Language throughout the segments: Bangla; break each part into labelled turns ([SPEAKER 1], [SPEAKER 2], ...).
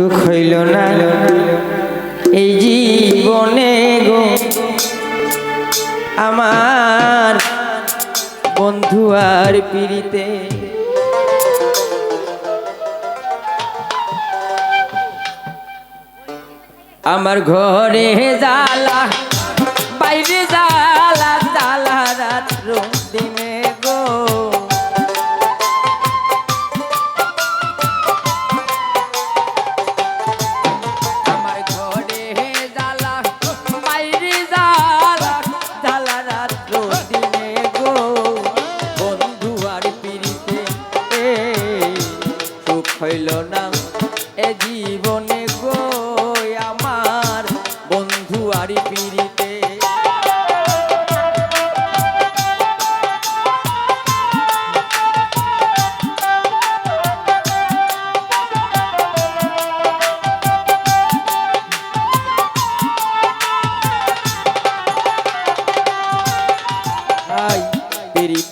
[SPEAKER 1] সুখ হইল না। এই জীবনে গো, আমার বন্ধু আর পিড়িতে। আমার ঘরে জ্বালা, বাইরে জ্বালা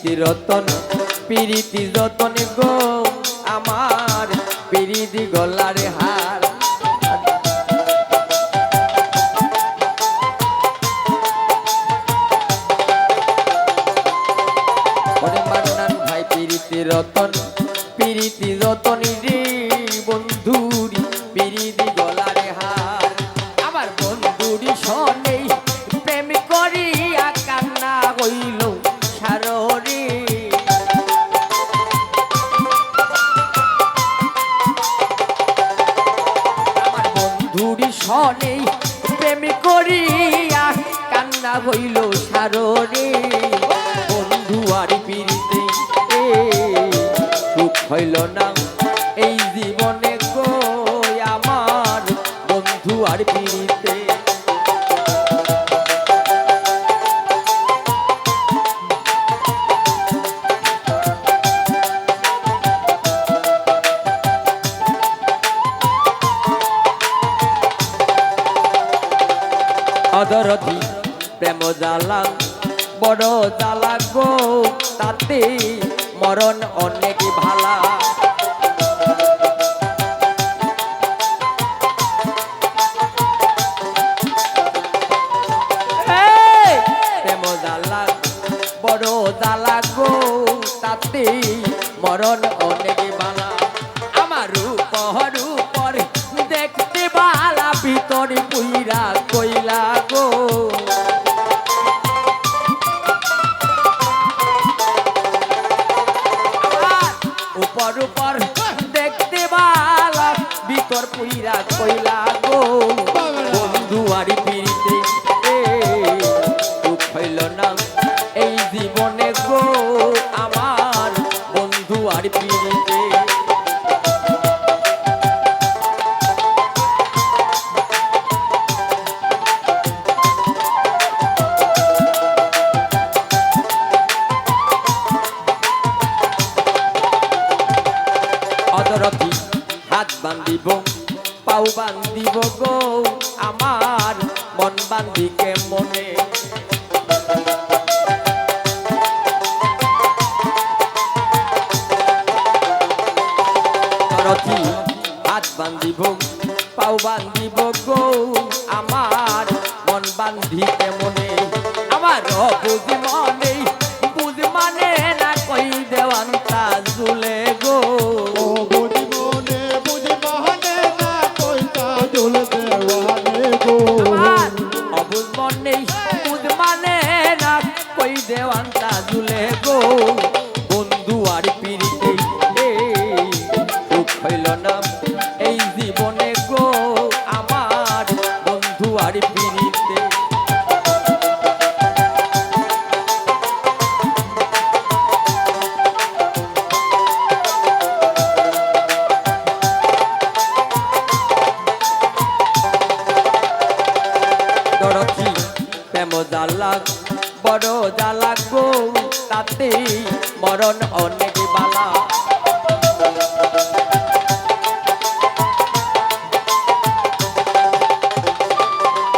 [SPEAKER 1] পিরিতি রতন প্রীতি যতন গো, আমার প্রীতি গলারে হার। ভাই প্রীতি রতন প্রীতি যতন রে হইল সাররে বন্ধু আর পিড়িতে সুখ হইল না। এই জীবনে আমার বন্ধু আর পিড়িতে। অদরধি প্রেম জ্বালা বড় জ্বালা গো, তাতে মরণ অনেক ভালা। প্রেম জ্বালা বড় জ্বালা গো, তাতে মরণ অনেক ভালা। আমার উপর উপর দেখতে বালা ভিতরে পুইরা বান্ধিব গো, আমার মন বান্ধিকে মনে। হাত বান্ধিব, পাও বান্ধিব গো, আমার মন মনে। আমার বুঝি মনে, বুঝ মানে না কই দেওয়ান জ্বালা বড় জ্বালা গো, তাতে মরণ অনেক বালা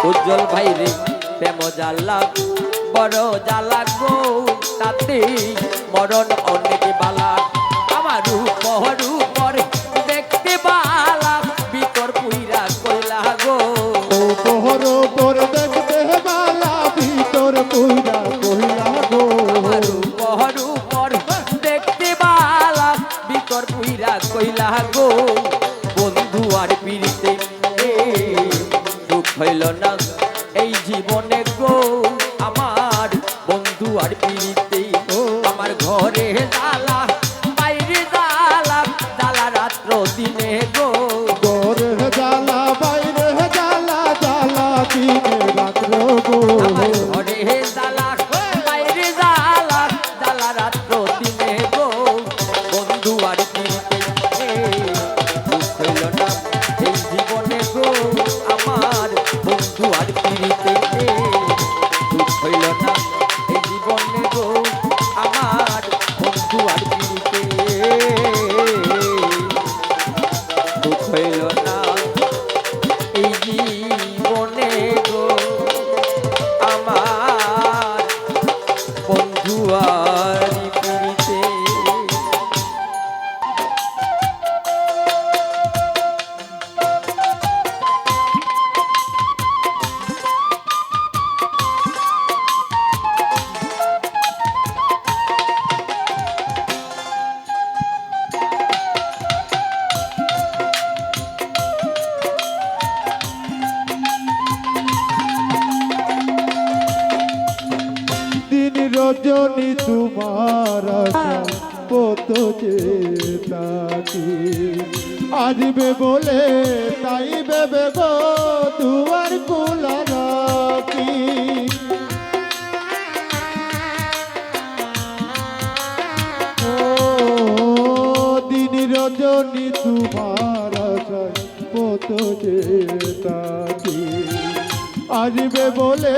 [SPEAKER 1] উজ্জ্বল ভাই রে প্রেম জ্বালা বড় জ্বালা গো, তাতে মরণ অনেক বালা আমার উপর উপর দেখতে বালা ভিতর আর হইল না। এই জীবনে গো আমার বন্ধু আর পিড়িতে আমার ঘরে জ্বালা বন্ধু
[SPEAKER 2] যে তাকি। আসবে বলে তাই বেবে গো, দুয়ার খোলা রাখি। দিন রজনী তোমার কত যে তাকি। আসবে বলে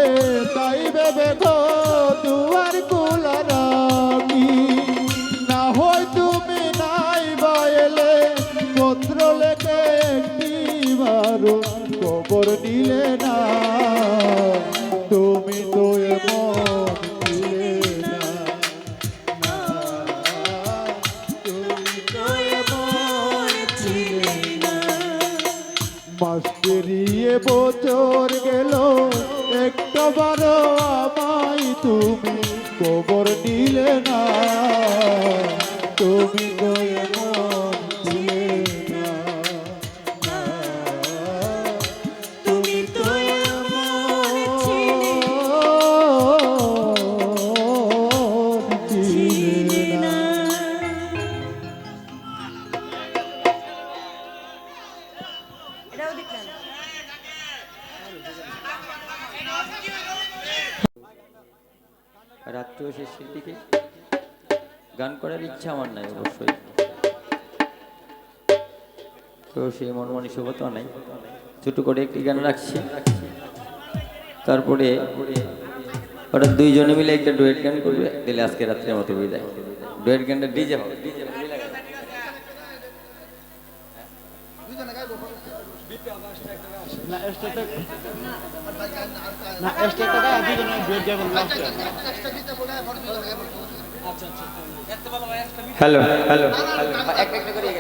[SPEAKER 2] তাই ভেবে গো, দুয়ার খোলা একটি বারো খবর নিলে না। তুমি তো এমন ছিলে না। তুমি তো এমন বছর গেল একটা বারো আমায় তুমি খবর নিলে না। তুমি তো
[SPEAKER 1] রাত্রিও শেষের দিকে গান করার ইচ্ছা আমার নাই অবশ্যই। তো সেই মন মানসিকতা নাই। ছোট করে একটি গান রাখছি। তারপরে ওরা দুইজনে মিলে একটা ডুয়েট গান করবে। দিলে আজকে রাত্রের মতো বিদায়। ডুয়েট গানটা ডিজে হবে।
[SPEAKER 3] না না স্টেটে গায়ে দুজনে ডুয়েট গাইবেন লাস্টে
[SPEAKER 1] হ্যালো হ্যালো। একটা একটা করে।